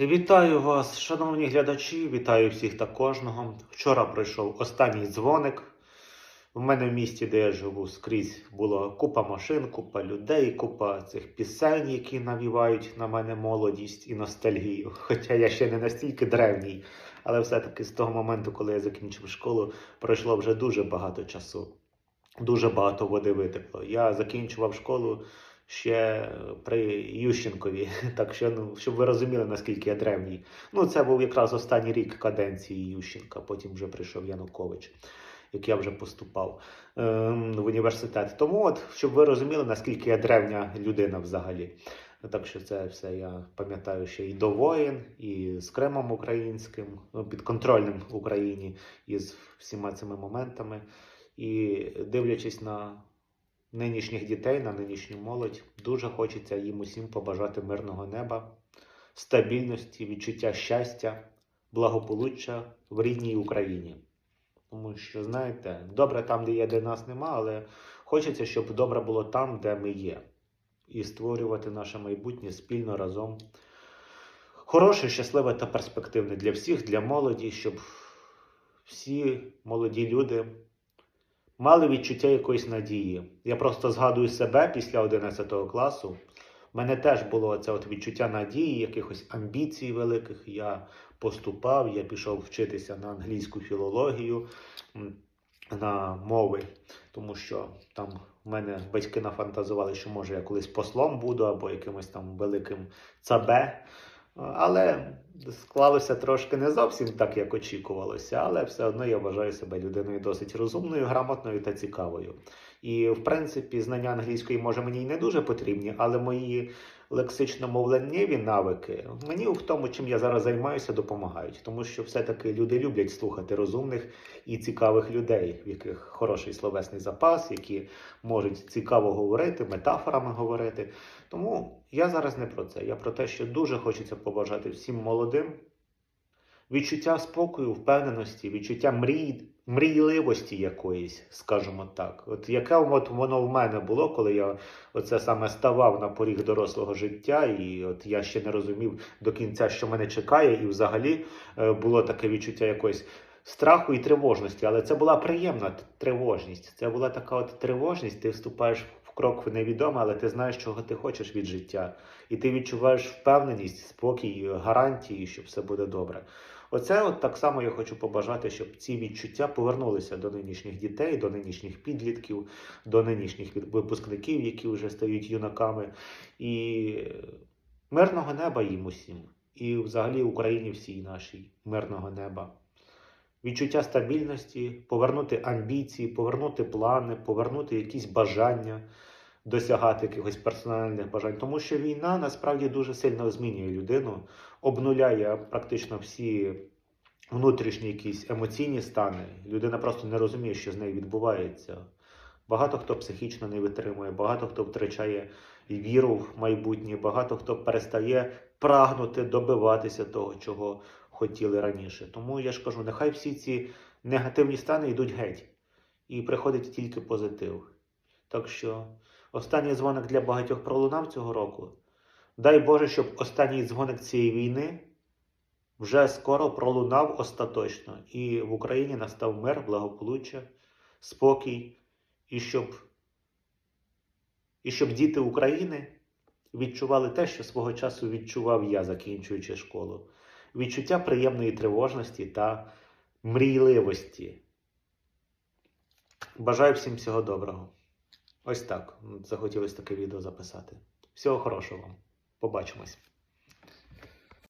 Вітаю вас, шановні глядачі, вітаю всіх та кожного. Вчора пройшов останній дзвоник. У мене в місті, де я живу, скрізь була купа машин, купа людей, купа цих пісень, які навівають на мене молодість і ностальгію. Хоча я ще не настільки древній, але все-таки з того моменту, коли я закінчив школу, пройшло вже дуже багато часу. Дуже багато води витекло. Я закінчував школу ще при Ющенкові. Так що, ну, щоб ви розуміли, наскільки я древній. Ну, це був якраз останній рік каденції Ющенка, потім вже прийшов Янукович, як я вже поступав ем, в університет. Тому, от, щоб ви розуміли, наскільки я древня людина взагалі. Так що це все я пам'ятаю ще і до воїн, і з Кримом українським, ну, підконтрольним Україні, і з всіма цими моментами. І дивлячись на нинішніх дітей, на нинішню молодь, дуже хочеться їм усім побажати мирного неба, стабільності, відчуття щастя, благополуччя в рідній Україні. Тому що, знаєте, добре там, де є, де нас нема, але хочеться, щоб добре було там, де ми є. І створювати наше майбутнє спільно разом. Хороше, щасливе та перспективне для всіх, для молоді, щоб всі молоді люди мали відчуття якоїсь надії. Я просто згадую себе після 11 класу. У мене теж було це от відчуття надії, якихось амбіцій великих. Я поступав, я пішов вчитися на англійську філологію, на мови, тому що там в мене батьки нафантазували, що може я колись послом буду або якимось там великим цабе. Але склалося трошки не зовсім так, як очікувалося, але все одно я вважаю себе людиною досить розумною, грамотною та цікавою. І, в принципі, знання англійської може мені й не дуже потрібні, але мої лексично-мовленнєві навики мені в тому, чим я зараз займаюся, допомагають. Тому що все-таки люди люблять слухати розумних і цікавих людей, в яких хороший словесний запас, які можуть цікаво говорити, метафорами говорити. Тому я зараз не про це. Я про те, що дуже хочеться побажати всім молодим відчуття спокою, впевненості, відчуття мрій, мрійливості якоїсь, скажімо так. От яке от воно в мене було, коли я оце саме ставав на поріг дорослого життя, і от я ще не розумів до кінця, що мене чекає, і взагалі е, було таке відчуття якоїсь. Страху і тривожності, але це була приємна тривожність. Це була така от тривожність. Ти вступаєш крок в невідоме, але ти знаєш, чого ти хочеш від життя. І ти відчуваєш впевненість, спокій, гарантії, що все буде добре. Оце от так само я хочу побажати, щоб ці відчуття повернулися до нинішніх дітей, до нинішніх підлітків, до нинішніх випускників, які вже стають юнаками. І мирного неба їм усім. І взагалі Україні всій нашій мирного неба. Відчуття стабільності, повернути амбіції, повернути плани, повернути якісь бажання, досягати якихось персональних бажань. Тому що війна насправді дуже сильно змінює людину, обнуляє практично всі внутрішні якісь емоційні стани. Людина просто не розуміє, що з нею відбувається. Багато хто психічно не витримує, багато хто втрачає віру в майбутнє, багато хто перестає прагнути добиватися того, чого хотіли раніше. Тому я ж кажу, нехай всі ці негативні стани йдуть геть, і приходить тільки позитив. Так що останній дзвоник для багатьох пролунав цього року. Дай Боже, щоб останній дзвоник цієї війни вже скоро пролунав остаточно, і в Україні настав мир, благополуччя, спокій, і щоб, і щоб діти України відчували те, що свого часу відчував я, закінчуючи школу. Відчуття приємної тривожності та мрійливості. Бажаю всім всього доброго. Ось так. Захотілося таке відео записати. Всього хорошого вам. Побачимось.